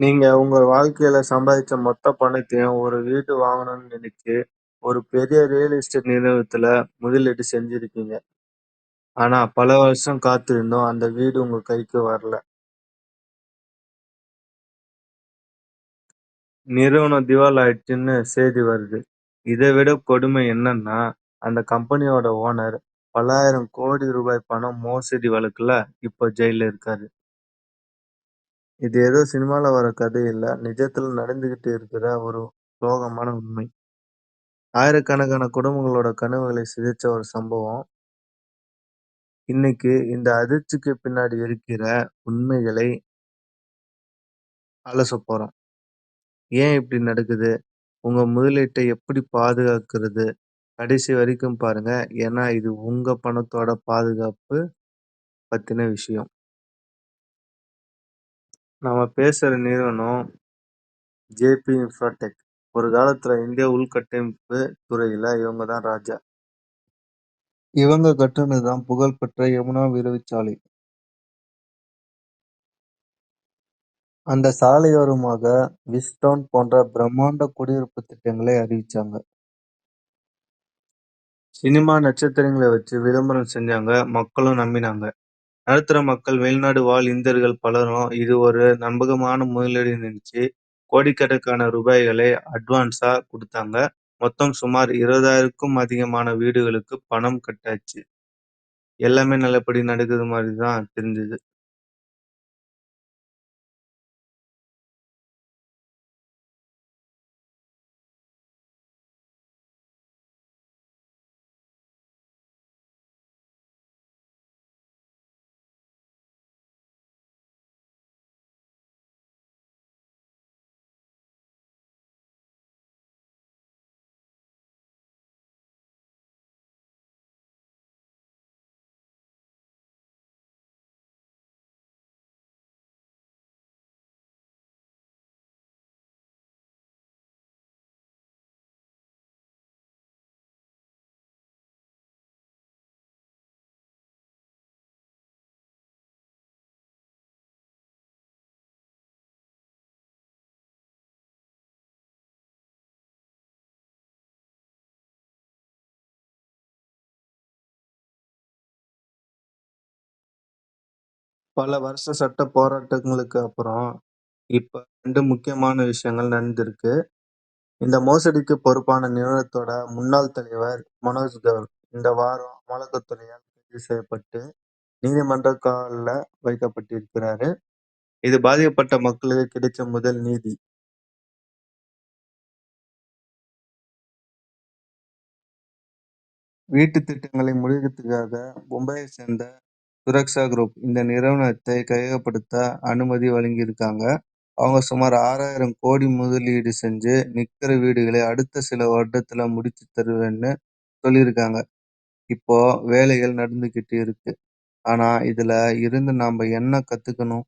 நீங்க உங்க வாழ்க்கையில சம்பாதிச்ச மொத்த பணத்தையும் ஒரு வீடு வாங்கணும்னு நினைச்சு, ஒரு பெரிய ரியல் எஸ்டேட் நிறுவனத்துல முதலீடு செஞ்சிருக்கீங்க. ஆனா பல வருஷம் காத்திருந்தும் அந்த வீடு உங்க கைக்கு வரல. நிறுவனம் திவால் ஆயிடுச்சுன்னு செய்தி வருது. இதை விட கொடுமை என்னன்னா, அந்த கம்பெனியோட ஓனர் பல்லாயிரம் கோடி ரூபாய் பணம் மோசடி வழக்குல இப்போ ஜெயில்ல இருக்காரு. இது ஏதோ சினிமால வர கதை இல்ல. நிஜத்துல நடந்துகிட்டு இருக்கிற ஒரு சோகமான உண்மை. ஆயிரக்கணக்கான குடும்பங்களோட கனவுகளை சிதைச்ச ஒரு சம்பவம். இன்னைக்கு இந்த அதிர்ச்சிக்கு பின்னாடி இருக்கிற உண்மைகளை அலசப் போறோம். ஏன் இப்படி நடக்குது? உங்க முதலீட்டை எப்படி பாதுகாக்கிறது? கடைசி வரைக்கும் பாருங்க. ஏன்னா இது உங்க பணத்தோட பாதுகாப்பு பத்தின விஷயம். நாம பேசுற நிறுவனம் ஜேபி இன்ஃப்ராடெக். ஒரு காலத்துல இந்திய உள்கட்டமைப்பு துறையில இவங்க தான் ராஜா. இவங்க கட்டுனதுதான் புகழ்பெற்ற யமுனா விரைவுச்சாலை. அந்த சாலையோரமாக விஸ்டோன் போன்ற பிரம்மாண்ட குடியிருப்பு திட்டங்களை அறிவிச்சாங்க. சினிமா நட்சத்திரங்களை வச்சு விளம்பரம் செஞ்சாங்க. மக்களும் நம்பினாங்க. நடுத்தர மக்கள், வெளிநாடு வாழ் இந்தியர்கள் பலரும் இது ஒரு நம்பகமான முதலீடுன்னு நினைச்சு கோடிக்கணக்கான ரூபாய்களை அட்வான்ஸா குடுத்தாங்க. மொத்தம் சுமார் இருபதாயிரக்கும் அதிகமான வீடுகளுக்கு பணம் கட்டாச்சு. எல்லாமே நல்லபடி நடக்குது மாதிரி தான் தெரிஞ்சது. பல வருஷ சட்ட போராட்டங்களுக்கு அப்புறம் இப்ப 2 முக்கியமான விஷயங்கள் நடந்திருக்கு. இந்த மோசடிக்கு பொறுப்பான நிறுவனத்தோட முன்னாள் தலைவர் மனோஜ் கவுர் இந்த வாரம் அமலாக்கத்துறையால் கைது செய்யப்பட்டு நீதிமன்ற காவல்ல வைக்கப்பட்டிருக்கிறாரு. இது பாதிக்கப்பட்ட மக்களுக்கு கிடைச்ச முதல் நீதி. வீட்டுத் திட்டங்களை முடிக்கிறதுக்காக மும்பையைச் சேர்ந்த சுரக்ஷா குரூப் இந்த நிறுவனத்தை கையகப்படுத்த அனுமதி வழங்கியிருக்காங்க. அவங்க சுமார் ஆறாயிரம் கோடி முதலீடு செஞ்சு நிக்கிற வீடுகளை அடுத்த சில வருடத்துல முடிச்சு தருவேன்னு சொல்லியிருக்காங்க. இப்போ வேலைகள் நடந்துகிட்டு இருக்கு. ஆனா இதுல இருந்து நாம என்ன கத்துக்கணும்?